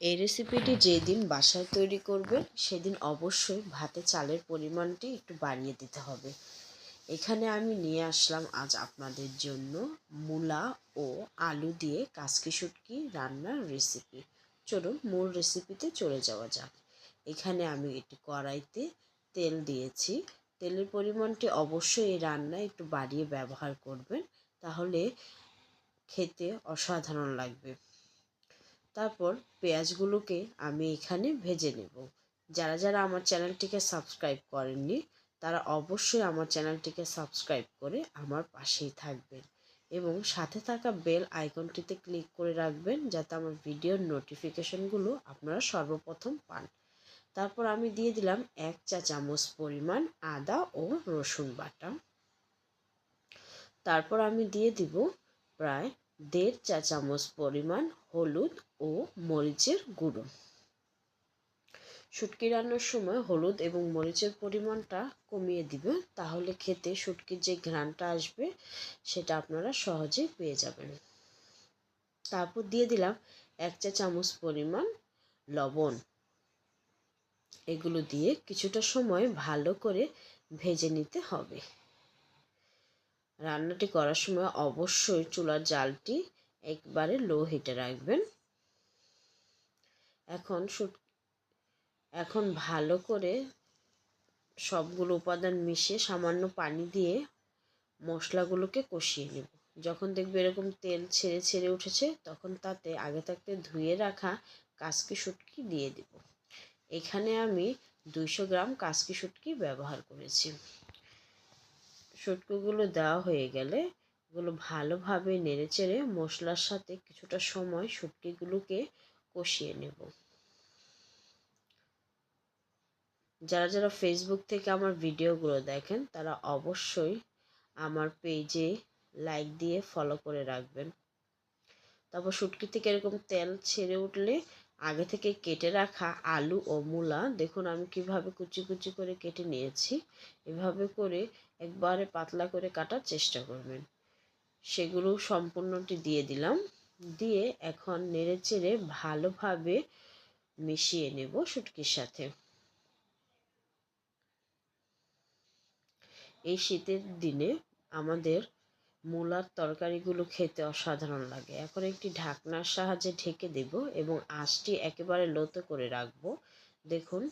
এই রেসিপিটি যেদিন বাসায় তৈরি করবেন সেদিন অবশ্যই ভাতে চালের পরিমাণটি একটু বাড়িয়ে দিতে হবে। এখানে আমি নিয়ে আসলাম আজ আপনাদের জন্য মূলা ও আলু দিয়ে কাসকি শুটকি রান্নার রেসিপি চলুন মূল রেসিপিতে চলে যাওয়া যাক। এখানে আমি একটি কড়াইতে তেল দিয়েছি। তেলের পরিমাণটি অবশ্যই এই রান্নায় একটু বাড়িয়ে ব্যবহার করবেন, তাহলে খেতে অসাধারণ লাগবে। তারপর পেঁয়াজগুলোকে আমি এখানে ভেজে নেব। যারা যারা আমার চ্যানেলটিকে সাবস্ক্রাইব করেননি, তারা অবশ্যই আমার চ্যানেলটিকে সাবস্ক্রাইব করে আমার পাশেই থাকবেন এবং সাথে থাকা বেল আইকনটিতে ক্লিক করে রাখবেন যাতে আমার ভিডিওর নোটিফিকেশনগুলো আপনারা সর্বপ্রথম পান। তারপর আমি দিয়ে দিলাম এক চা চামচ পরিমাণ আদা ও রসুন বাটা। তারপর আমি দিয়ে দিব প্রায় দেড় চা চামচ পরিমাণ হলুদ ও মরিচের গুঁড়ো। শুটকি রান্নার সময় হলুদ এবং মরিচের পরিমাণটা কমিয়ে দিবে, তাহলে খেতে শুটকির যে ঘ্রাণটা আসবে, সেটা আপনারা সহজেই পেয়ে যাবেন। তারপর দিয়ে দিলাম এক চা চামচ পরিমাণ লবণ। এগুলো দিয়ে কিছুটা সময় ভালো করে ভেজে নিতে হবে। রান্নাটি করার সময় অবশ্যই চুলার জালটি একবারে লো হিটে রাখবেন। এখন এখন ভালো করে সবগুলো উপাদান মিশিয়ে সামান্য পানি দিয়ে মশলাগুলোকে কষিয়ে নেব। যখন দেখবে এরকম তেল ছেড়ে ছেড়ে উঠেছে, তখন তাতে আগে থাকতে ধুয়ে রাখা কাসকি শুটকি দিয়ে দেব। এখানে আমি দুইশো গ্রাম কাসকি শুটকি ব্যবহার করেছি। শুটকিগুলো দেওয়া হয়ে গেলে এগুলো ভালোভাবে নেড়েচেড়ে মশলার সাথে কিছুটা সময় শুটকিগুলোকে কষিয়ে নেব। যারা যারা ফেসবুক থেকে আমার ভিডিওগুলো দেখেন, তারা অবশ্যই আমার পেজে লাইক দিয়ে ফলো করে রাখবেন। তারপর শুটকি থেকে এরকম তেল ছেড়ে উঠলে আগে থেকে কেটে রাখা আলু ও মূলা। দেখুন, আমি কীভাবে কুচি কুচি করে কেটে নিয়েছি। এভাবে করে একবারে পাতলা করে কাটার চেষ্টা করবেন। সেগুলো সম্পূর্ণটি দিয়ে দিলাম। দিয়ে এখন নেড়ে চেড়ে ভালোভাবে মিশিয়ে নেব শুটকির সাথে। এই শীতের দিনে আমাদের মূলার তরকারিগুলো খেতে অসাধারণ লাগে। এখন একটি ঢাকনার সাহায্যে ঢেকে দেব এবং আঁচটি একেবারে লোতে করে রাখব। দেখুন,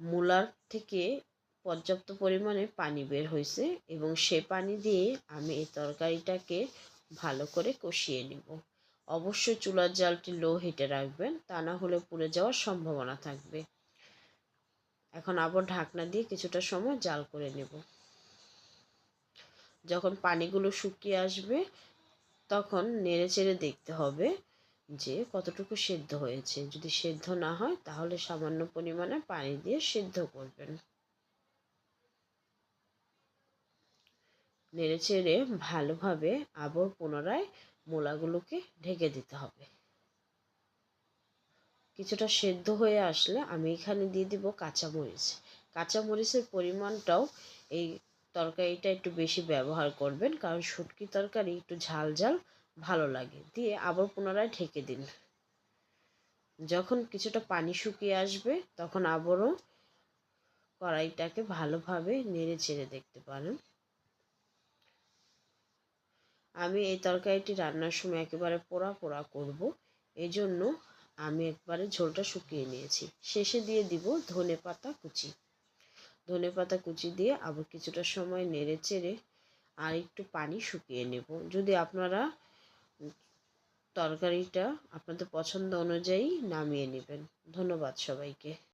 মূলার থেকে পর্যাপ্ত পরিমাণে পানি বের হয়েছে এবং সে পানি দিয়ে আমি এই তরকারিটাকে ভালো করে কষিয়ে নেব। অবশ্যই চুলার জালটি লো হিটে রাখবেন, তা না হলে পুড়ে যাওয়ার সম্ভাবনা থাকবে। এখন আবার ঢাকনা দিয়ে কিছুটা সময় জাল করে নেব। যখন পানিগুলো শুকিয়ে আসবে, তখন নেড়ে চেড়ে দেখতে হবে যে কতটুকু সেদ্ধ হয়েছে। যদি সেদ্ধ না হয়, তাহলে সামান্য পরিমাণে পানি দিয়ে সেদ্ধ করবেন। নেড়ে চেড়ে ভালোভাবে আবার পুনরায় মূলাগুলোকে ঢেকে দিতে হবে। কিছুটা সেদ্ধ হয়ে আসলে আমি এখানে দিয়ে দিব কাঁচামরিচ। কাঁচামরিচের পরিমাণটাও এই তরকারিটা একটু বেশি ব্যবহার করবেন, কারণ শুটকি তরকারি একটু ঝাল ঝাল ভালো লাগে। দিয়ে আবার পুনরায় ঢেকে দিন। যখন কিছুটা পানি শুকিয়ে আসবে, তখন আবারও কড়াইটাকে ভালোভাবে নেড়ে চেড়ে দেখতে পারেন। আমি এই তরকারিটি রান্নার সময় একেবারে পোড়া পোড়া করব। এই জন্য আমি একবারে ঝোলটা শুকিয়ে নিয়েছি। শেষে দিয়ে দিব ধনে পাতা কুচি। ধনে পাতা কুচি দিয়ে আবার কিছুটা সময় নেড়ে চেড়ে আর একটু পানি শুকিয়ে নেব। যদি আপনারা তরকারিটা আপনাদের পছন্দ অনুযায়ী নামিয়ে নেবেন। ধন্যবাদ সবাইকে।